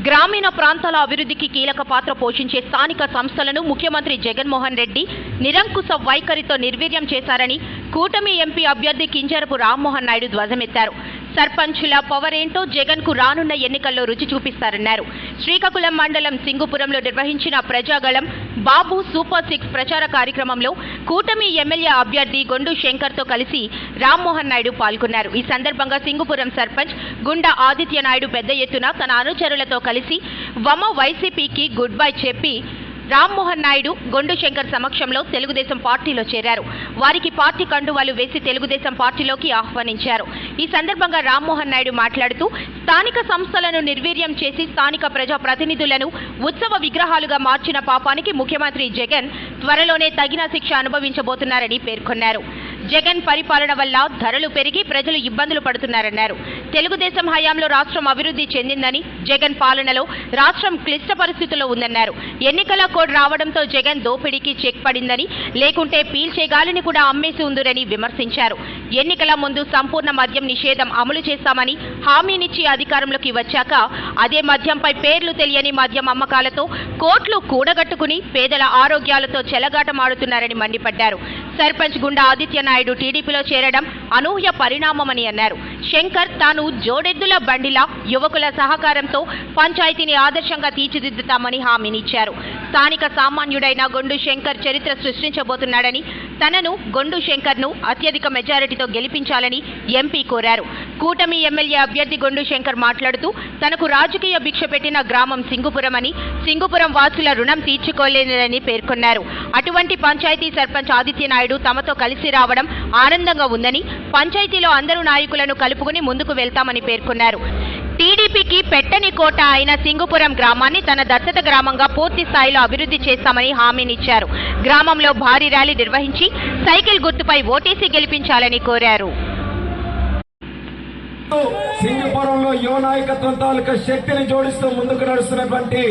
గ్రామీణ ప్రాంతాల అభివృద్ధికి కీలక పాత్ర పోషించే స్థానిక సంస్థలను ముఖ్యమంత్రి జగన్మోహన్ రెడ్డి నిరంకుశ వైఖరితో నిర్వీర్యం చేశారని కూటమి ఎంపీ అభ్యర్థి కింజరపు రామ్మోహన్ నాయుడు ధ్వజమెత్తారు. సర్పంచుల పవరేంటో జగన్కు రానున్న ఎన్నికల్లో రుచి చూపిస్తారన్నారు. శ్రీకాకుళం మండలం సింగుపురంలో నిర్వహించిన ప్రజాగళం బాబు సూపర్ సిక్స్ ప్రచార కార్యక్రమంలో కూటమి ఎమ్మెల్యే అభ్యర్థి గొండు శంకర్తో కలిసి రామ్మోహన్ నాయుడు పాల్గొన్నారు. ఈ సందర్భంగా సింగుపురం సర్పంచ్ గుండా ఆదిత్య నాయుడు పెద్ద ఎత్తున తన అనుచరులతో కలిసి వమ వైసీపీకి గుడ్ బై చెప్పి రామ్మోహన్ నాయుడు గొండు శంకర్ సమక్షంలో తెలుగుదేశం పార్టీలో చేరారు. వారికి పార్టీ కండువాలు వేసి తెలుగుదేశం పార్టీలోకి ఆహ్వానించారు. ఈ సందర్భంగా రామ్మోహన్ నాయుడు మాట్లాడుతూ స్థానిక సంస్థలను నిర్వీర్యం చేసి స్థానిక ప్రజా ప్రతినిధులను ఉత్సవ విగ్రహాలుగా మార్చిన పాపానికి ముఖ్యమంత్రి జగన్ త్వరలోనే తగిన శిక్ష అనుభవించబోతున్నారని పేర్కొన్నారు. జగన్ పరిపాలన వల్ల ధరలు పెరిగి ప్రజలు ఇబ్బందులు పడుతున్నారన్నారు. తెలుగుదేశం హయాంలో రాష్ట్రం అభివృద్ధి చెందిందని జగన్ పాలనలో రాష్ట్రం క్లిష్ట పరిస్థితుల్లో ఉందన్నారు. ఎన్నికల కోడ్ రావడంతో జగన్ దోపిడీకి చెక్ పడిందని లేకుంటే పీల్చే గాలిని కూడా అమ్మేసి ఉందిరని విమర్శించారు. ఎన్నికల ముందు సంపూర్ణ మద్యం నిషేధం అమలు చేస్తామని హామీనిచ్చి అధికారంలోకి వచ్చాక అదే మద్యంపై పేర్లు తెలియని మద్యం అమ్మకాలతో కోట్లు కూడగట్టుకుని పేదల ఆరోగ్యాలతో చెలగాటమాడుతున్నారని మండిపడ్డారు. సర్పంచ్ గుండా ఆదిత్య నాయుడు టీడీపీలో చేరడం అనూహ్య పరిణామమని అన్నారు. శంకర్ తాను జోడెద్దుల బండిలా యువకుల సహకారంతో పంచాయతీని ఆదర్శంగా తీర్చిదిద్దుతామని హామీనిచ్చారు. స్థానిక సామాన్యుడైన గొండు శంకర్ చరిత్ర సృష్టించబోతున్నాడని తనను గొండు శంకర్ను అత్యధిక మెజారిటీతో గెలిపించాలని ఎంపీ కోరారు. కూటమి ఎమ్మెల్యే అభ్యర్థి గొండు శంకర్ మాట్లాడుతూ తనకు రాజకీయ భిక్ష పెట్టిన గ్రామం సింగుపురం అని సింగుపురం వాసుల రుణం తీర్చుకోలేనని పేర్కొన్నారు. అటువంటి పంచాయతీ సర్పంచ్ ఆదిత్య నాయుడు తమతో కలిసి రావడం ఆనందంగా ఉందని పంచాయతీలో అందరూ నాయకులను కలుపుకుని ముందుకు వెళ్తామని పేర్కొన్నారు. టీడీపీకి పెట్టని కోట అయిన సింగుపురం గ్రామాన్ని తన దత్తత గ్రామంగా పూర్తి స్థాయిలో అభివృద్ధి చేస్తామని హామీనిచ్చారు. గ్రామంలో భారీ ర్యాలీ నిర్వహించి సైకిల్ గుర్తుపై ఓటేసి గెలిపించాలని కోరారు. సింగపురంలో యువ నాయకత్వం తాలూకా శక్తిని జోడిస్తూ ముందుకు నడుస్తున్నటువంటి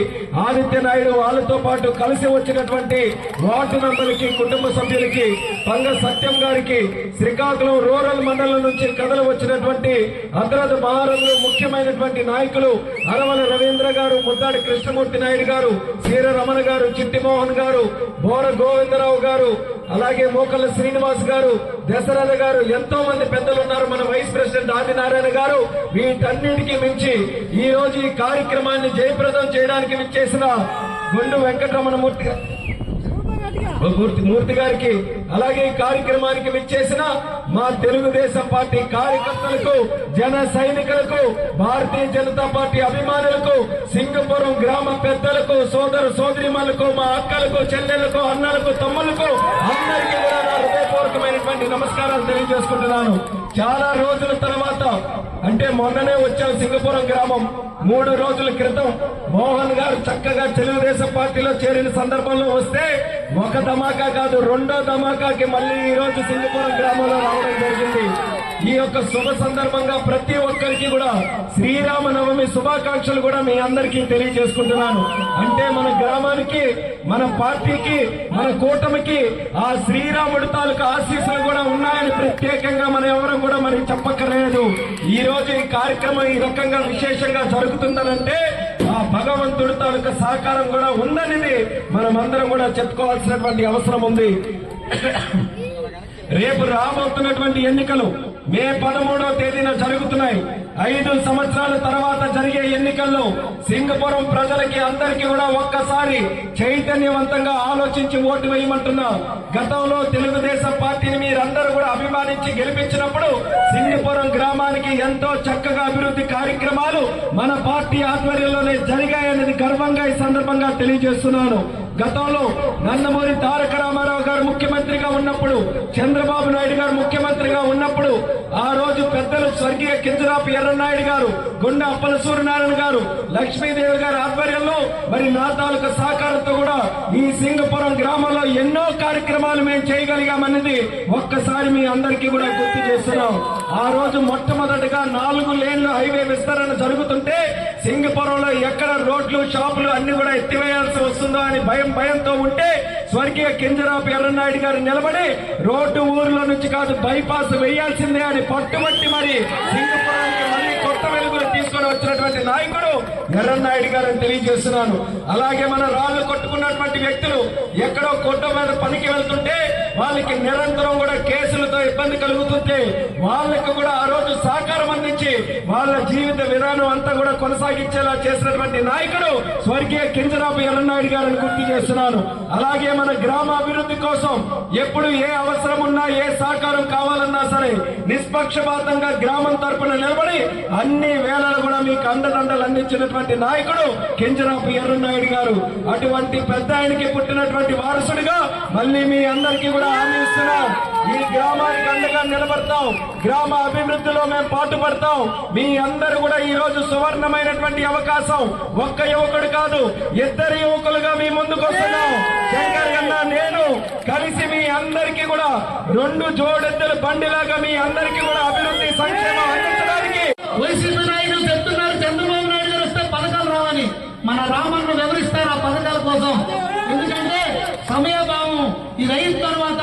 ఆదిత్య నాయుడు వాళ్ళతో పాటు కలిసి వచ్చినటువంటి వార్డు మెంబర్లకి కుటుంబ సభ్యులకి పంగ సత్యం గారికి శ్రీకాకుళం రూరల్ మండలం నుంచి కథలు వచ్చినటువంటి అద్రద మహారంలో ముఖ్యమైనటువంటి నాయకులు అరవల రవీంద్ర గారు ముద్దాడి కృష్ణమూర్తి నాయుడు గారు సీర రమణ గారు చిట్టిమోహన్ గారు బోర గోవిందరావు గారు అలాగే మోకళ్ళ శ్రీనివాస్ గారు దశరథ గారు ఎంతో మంది పెద్దలు ఉన్నారు మన వైస్ ప్రెసిడెంట్ ఆదినారాయణ గారు. వీటన్నిటికీ మించి ఈ రోజు ఈ కార్యక్రమాన్ని జయప్రదం చేయడానికి విచ్చేసిన గుండు వెంకటరమణ మూర్తి గారు మూర్తి మూర్తి గారికి అలాగే ఈ కార్యక్రమానికి విచ్చేసిన మా తెలుగుదేశం పార్టీ కార్యకర్తలకు జన సైనికులకు భారతీయ జనతా పార్టీ అభిమానులకు సింగపురం గ్రామ పెద్దలకు సోదర సోదరిమలకు మా అక్కలకు చెల్లెలకు అన్నలకు తమ్ములకు అందరికీ కూడా నా హృదయపూర్వకమైనటువంటి నమస్కారాలు తెలియజేసుకుంటున్నాను. చాలా రోజుల తర్వాత అంటే మొన్ననే వచ్చాం సింగపురం గ్రామం. మూడు రోజుల క్రితం మోహన్ గారు చక్కగా తెలుగుదేశం పార్టీలో చేరిన సందర్భంలో వస్తే ఒక ధమాకా కాదు రెండో ధమాకాకి మళ్ళీ ఈ రోజు సింగపురం గ్రామంలో రావడం జరిగింది. ఈ యొక్క శుభ సందర్భంగా ప్రతి ఒక్కరికి కూడా శ్రీరామనవమి శుభాకాంక్షలు కూడా మీ అందరికీ తెలియజేసుకుంటున్నాను. అంటే మన గ్రామానికి మన పార్టీకి మన కూటమికి ఆ శ్రీరాముడి తాలూకు ఆశీస్సులు కూడా ఉన్నాయని ప్రత్యేకంగా మనం ఎవరం కూడా మరి చెప్పక్కర్లేదు. ఈ రోజు ఈ కార్యక్రమం ఈ రకంగా విశేషంగా జరుగుతుందనంటే ఆ భగవంతుడి తాలూకు సహకారం కూడా ఉందనేది మనం అందరం కూడా చెప్పుకోవాల్సినటువంటి అవసరం ఉంది. రేపు రాబోతున్నటువంటి ఎన్నికలు మే పదమూడవ తేదీన జరుగుతున్నాయి. ఐదు సంవత్సరాల తర్వాత జరిగే ఎన్నికల్లో సింగపురం ప్రజలకి అందరికీ కూడా ఒక్కసారి చైతన్యవంతంగా ఆలోచించి ఓటు వేయమంటున్నా గతంలో తెలుగుదేశం పార్టీని మీరందరూ కూడా అభిమానించి గెలిపించినప్పుడు సింగపురం గ్రామానికి ఎంతో చక్కగా అభివృద్ధి కార్యక్రమాలు మన పార్టీ ఆధ్వర్యంలోనే జరిగాయన్నది గర్వంగా ఈ సందర్భంగా తెలియజేస్తున్నాను. గతంలో నందమూరి తారక రామారావు గారు ముఖ్యమంత్రిగా ఉన్నప్పుడు చంద్రబాబు నాయుడు గారు ముఖ్యమంత్రిగా ఉన్నప్పుడు ఆ రోజు పెద్దలు స్వర్గీయ కింజరాపు నాయుడు గారు గుండె అప్పల సూర్యనారాయణ గారు లక్ష్మీదేవి గారి ఆధ్వర్యంలో మరి నా తాలూకా సహకారంతో కూడా ఈ సింగపురం గ్రామంలో ఎన్నో కార్యక్రమాలు మేము చేయగలిగామన్నది ఒక్కసారి మీ అందరికీ కూడా గుర్తు చేస్తున్నాం. ఆ రోజు మొట్టమొదటిగా నాలుగు లేన్ల హైవే విస్తరణ జరుగుతుంటే సింగపురంలో ఎక్కడ రోడ్లు షాపులు అన్ని కూడా ఎత్తివేయాల్సి వస్తుందో అని భయం భయంతో ఉంటే స్వర్గీయ కింజరాపు ఎర్రనాయుడు గారు నిలబడి రోడ్డు ఊర్లో నుంచి కాదు బైపాస్ వేయాల్సిందే అని పట్టుబట్టి మరి సింగపురానికి తీసుకొని వచ్చినటువంటి నాయకుడు ఎర్రన్నాయుడు గారు అని తెలియజేస్తున్నాను. అలాగే మన రాళ్ళు కొట్టుకున్నటువంటి వ్యక్తులు ఎక్కడో కొట్ట మీద పనికి వెళ్తుంటే వాళ్ళకి నిరంతరం కూడా కేసులతో ఇబ్బంది కలుగుతుంటే వాళ్ళకు కూడా ఆ రోజు సహకారం అందించి వాళ్ళ జీవిత విధానం అంతా కూడా కొనసాగించేలా చేసినటువంటి నాయకుడు స్వర్గీయ కింజరాపు ఎర్రనాయుడు గారిని గుర్తు చేస్తున్నాను. అలాగే మన గ్రామ అభివృద్ధి కోసం ఎప్పుడు ఏ అవసరం ఉన్నా ఏ సహకారం కావాలన్నా సరే నిష్పక్షపాతంగా గ్రామం తరపున నిలబడి అన్ని వేళలు కూడా మీకు అండదండలు అందించినటువంటి నాయకుడు కింజరాపు ఎర్రనాయుడు గారు. అటువంటి పెద్ద ఆయనకి పుట్టినటువంటి వారసుడిగా మళ్ళీ మీ అందరికీ కూడా హామీ ఇస్తున్నాం. ఈ గ్రామానికి అండగా నిలబడతాం. గ్రామ అభివృద్ధిలో మేము పాటుపడతాం. మీ అందరూ కూడా ఈ రోజు సువర్ణమైనటువంటి అవకాశం. ఒక్క యువకుడు కాదు ఇద్దరు యువకులుగా మీ ముందుకు వస్తున్నాం. శంకర్ అన్న నేను కలిసి మీ అందరికీ కూడా రెండు జోడెద్దల బండిలాగా మీ అందరికీ కూడా అభివృద్ధి సంక్షేమం అందించడానికి వైసీపీ నాయకులు చెప్తున్నారు చంద్రబాబు నాయుడు గారు వస్తే పథకాలు రావని మన రామన్ను వివరిస్తారు ఆ పథకాల కోసం. ఎందుకంటే సమయభావం ఇది అయిన తర్వాత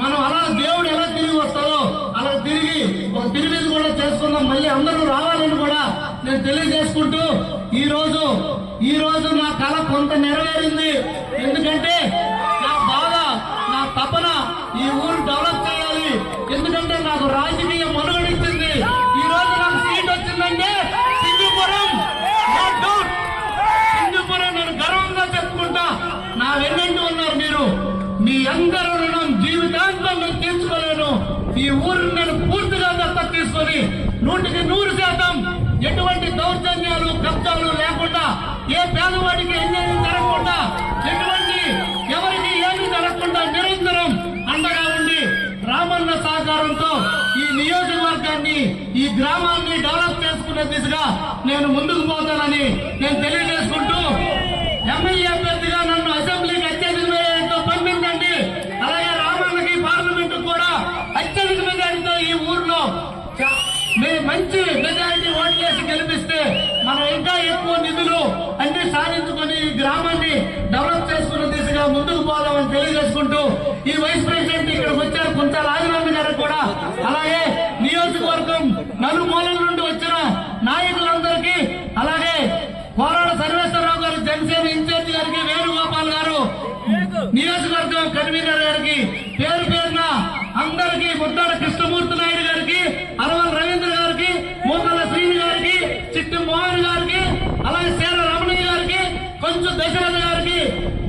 మనం అలా దేవుడు ఎలా తిరిగి వస్తారో అలా తిరిగి ఒక తిరిగి కూడా చేసుకుందాం మళ్ళీ అందరూ రావాలని కూడా నేను తెలియజేసుకుంటూ ఈ రోజు ఈ రోజు నా కళ కొంత నెరవేరింది. ఎందుకంటే ఊరిని నేను పూర్తిగా దత్తత తీసుకొని నూటికి నూరు శాతం ఎటువంటి దౌర్జన్యాలు కబ్జాలు లేకుండా ఏ పేదవాడికి అన్యాయం జరగకుండా ఎటువంటి ఎవరికి ఏమి జరగకుండా నిరంతరం అండగా ఉండి రామన్న సహకారంతో ఈ నియోజకవర్గాన్ని ఈ గ్రామాన్ని డెవలప్ చేసుకునే దిశగా నేను ముందుకు పోతానని నేను తెలియజేసుకుంటూ ఎమ్మెల్యే అభ్యర్థిగా నన్ను అసెంబ్లీకి అత్యధిక మెజారిటీతో పంపించండి అలాగే రామన్నకి పార్లమెంట్ కూడా అత్యధిక మెజారిటీతో ఈ ఊర్లో చ- మేము మంచి మెజారిటీ ఓట్లేసి గెలిపిస్తే మనం ఇంకా ఎక్కువ నిధులు అన్ని సాధించుకొని ఈ గ్రామాన్ని డెవలప్ చేసుకున్న దిశగా ముందుకు పోదామని తెలియజేసుకుంటూ ఈ వైస్ ప్రెసిడెంట్ ఇక్కడికి వచ్చారు కొంత రాజనాథ్ గారు కూడా అలాగే నియోజకవర్గం నలుమూలల నుండి వచ్చిన నాయకులందరికీ అలాగే పోరాడ సర్వేశ్వరరావు గారు జనసేన ఇన్ఛార్జి గారికి వేణుగోపాల్ గారు నియోజకవర్గం కన్వీనర్ గారికి పేరు పేరున అందరికీ ముద్దాడ కృష్ణమూర్తి నాయుడు గారికి అరవల్ రవీంద్ర గారికి మూకల శ్రీని గారికి చిట్టి మోహన్ గారికి అలాగే సేర రమణయ్య గారికి కొంచెం దశరథ గారికి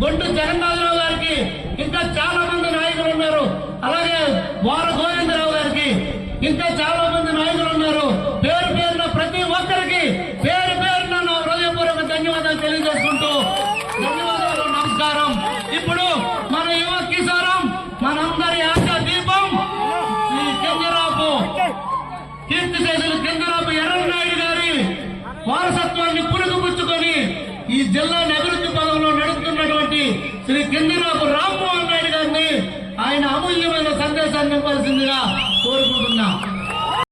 గొడ్డు జగన్నాథరావు గారికి ఇంకా చాలా మంది నాయకులు ఉన్నారు అలాగే వార గోవిందరావు గారికి ఇంకా చాలా మంది నాయకులు ఉన్నారు. పేరు పేరున ప్రతి ఒక్కరికి పేరు పేరున నా హృదయపూర్వక ధన్యవాదాలు తెలియజేసుకుంటూ ధన్యవాదాలు నమస్కారం. ఇప్పుడు మన యువ కిసారం మనందరి ఆశ దీపం ఈ కింజరాపు కీర్తి శేషులు కెంజరాపు ఎర్రనాయుడు గారి వారసత్వాన్ని పురుగుపుచ్చుకొని ఈ జిల్లాని అభివృద్ధి పదంలో నడుపుతున్నటువంటి శ్రీ కింజరాపు రామ్మోహన్ నాయుడు గారిని ఆయన అమూల్యమైన సందేశాన్ని ఇవ్వాల్సిందిగా